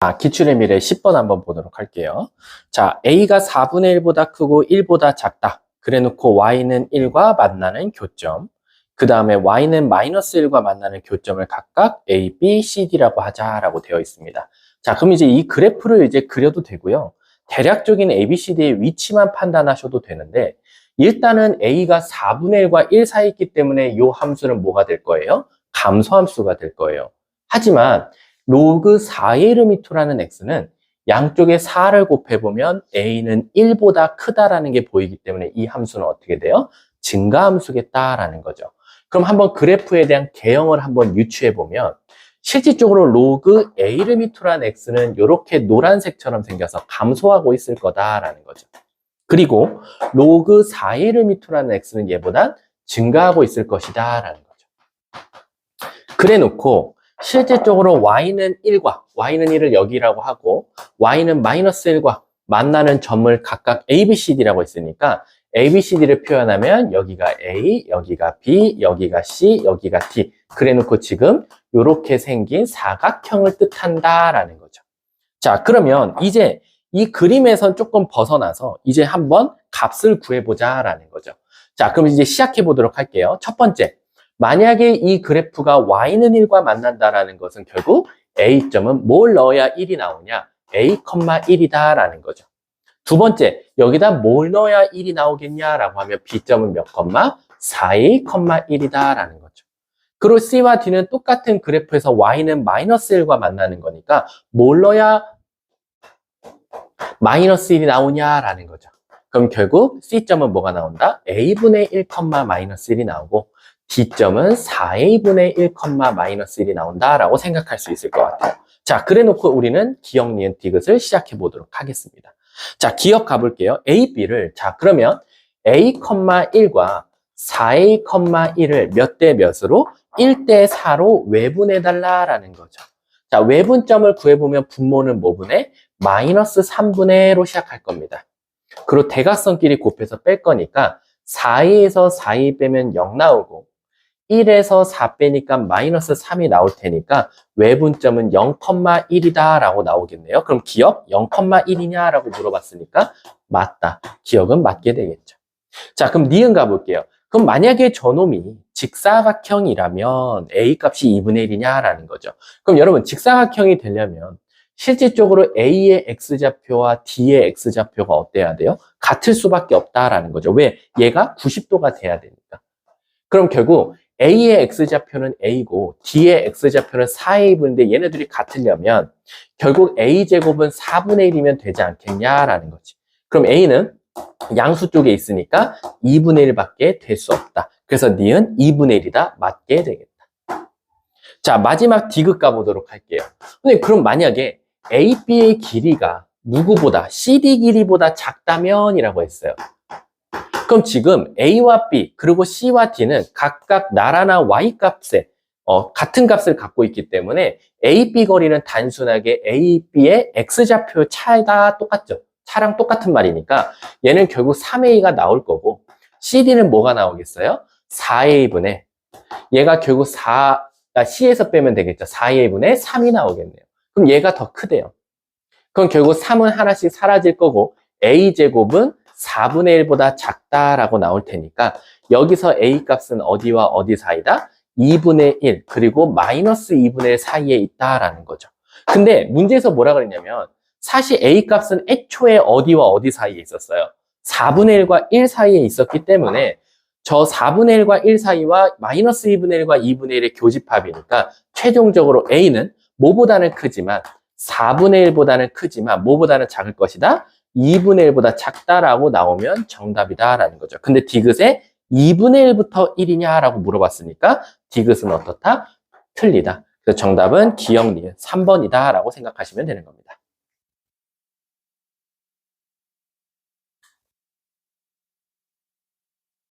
자, 기출의 미래 10번 한번 보도록 할게요. 자, A가 4분의 1보다 크고 1보다 작다. 그래 놓고 Y는 1과 만나는 교점. 그 다음에 Y는 마이너스 1과 만나는 교점을 각각 A, B, C, D라고 하자라고 되어 있습니다. 자, 그럼 이제 이 그래프를 이제 그려도 되고요. 대략적인 A, B, C, D의 위치만 판단하셔도 되는데, 일단은 A가 4분의 1과 1 사이 있기 때문에 이 함수는 뭐가 될 거예요? 감소함수가 될 거예요. 하지만 로그 4의 루미투라는 x는 양쪽에 4를 곱해보면 a는 1보다 크다라는 게 보이기 때문에 이 함수는 어떻게 돼요? 증가함수겠다라는 거죠. 그럼 한번 그래프에 대한 개형을 한번 유추해보면 실질적으로 로그 a 루미투라는 x는 이렇게 노란색처럼 생겨서 감소하고 있을 거다라는 거죠. 그리고 로그 4의 루미투라는 x는 얘보단 증가하고 있을 것이다라는 거죠. 그래 놓고 실제적으로 y는 1과 y는 1을 여기라고 하고 y는 마이너스 1과 만나는 점을 각각 a, b, c, d라고 했으니까 a, b, c, d를 표현하면 여기가 a, 여기가 b, 여기가 c, 여기가 d 그래 놓고 지금 이렇게 생긴 사각형을 뜻한다라는 거죠. 자 그러면 이제 이 그림에선 조금 벗어나서 이제 한번 값을 구해보자라는 거죠. 자 그럼 이제 시작해 보도록 할게요. 첫 번째 만약에 이 그래프가 y는 1과 만난다라는 것은 결국 a점은 뭘 넣어야 1이 나오냐? a, 1이다라는 거죠. 두 번째, 여기다 뭘 넣어야 1이 나오겠냐라고 하면 b점은 몇 컴마? 4a, 1이다라는 거죠. 그리고 c와 d는 똑같은 그래프에서 y는 마이너스 1과 만나는 거니까 뭘 넣어야 마이너스 1이 나오냐라는 거죠. 그럼 결국 c점은 뭐가 나온다? a분의 1, 마이너스 1이 나오고 D점은 4a분의 1, 마이너스 1이 나온다라고 생각할 수 있을 것 같아요. 자, 그래 놓고 우리는 기억, 니은, 디귿을 시작해 보도록 하겠습니다. 자, 기억 가볼게요. A, B를. 자, 그러면 A, 1과 4a, 1을 몇 대 몇으로? 1대 4로 외분해달라라는 거죠. 자, 외분점을 구해보면 분모는 뭐분해? 마이너스 3분의 로 시작할 겁니다. 그리고 대각선끼리 곱해서 뺄 거니까 4에서 4이 빼면 0 나오고 1에서 4 빼니까 마이너스 3이 나올 테니까 외분점은 0,1이다 라고 나오겠네요. 그럼 기억 0,1이냐 라고 물어봤으니까 맞다. 기억은 맞게 되겠죠. 자 그럼 니은 가볼게요. 그럼 만약에 저놈이 직사각형이라면 A 값이 2분의 1이냐 라는 거죠. 그럼 여러분 직사각형이 되려면 실질적으로 A의 X좌표와 D의 X좌표가 어때야 돼요? 같을 수밖에 없다라는 거죠. 왜? 얘가 90도가 돼야 되니까. 그럼 결국 A의 X좌표는 A고 D의 X좌표는 4A분인데 얘네들이 같으려면 결국 A제곱은 4분의 1이면 되지 않겠냐라는 거지. 그럼 A는 양수 쪽에 있으니까 2분의 1밖에 될 수 없다. 그래서 니은 2분의 1이다. 맞게 되겠다. 자, 마지막 디귿 가보도록 할게요. 근데 그럼 만약에 AB의 길이가 누구보다 CD 길이보다 작다면이라고 했어요. 그럼 지금 A와 B 그리고 C와 D는 각각 나라나 Y 값에 어, 같은 값을 갖고 있기 때문에 AB 거리는 단순하게 AB의 X좌표 차이가 똑같죠. 차랑 똑같은 말이니까 얘는 결국 3A가 나올 거고 CD는 뭐가 나오겠어요? 4A분의 얘가 결국 4, 아, C에서 빼면 되겠죠. 4A분의 3이 나오겠네요. 그럼 얘가 더 크대요. 그럼 결국 3은 하나씩 사라질 거고 A제곱은 4분의 1보다 작다라고 나올 테니까 여기서 A 값은 어디와 어디 사이다? 2분의 1 그리고 마이너스 2분의 1 사이에 있다라는 거죠. 근데 문제에서 뭐라 그랬냐면 사실 A 값은 애초에 어디와 어디 사이에 있었어요. 4분의 1과 1 사이에 있었기 때문에 저 4분의 1과 1 사이와 마이너스 2분의 1과 2분의 1의 교집합이니까 최종적으로 A는 뭐보다는 크지만 4분의 1보다는 크지만 뭐보다는 작을 것이다? 2분의 1보다 작다라고 나오면 정답이다라는 거죠. 근데 디귿에 2분의 1부터 1이냐라고 물어봤으니까 디귿은 어떻다? 틀리다. 그래서 정답은 기억 니은 3번이다라고 생각하시면 되는 겁니다.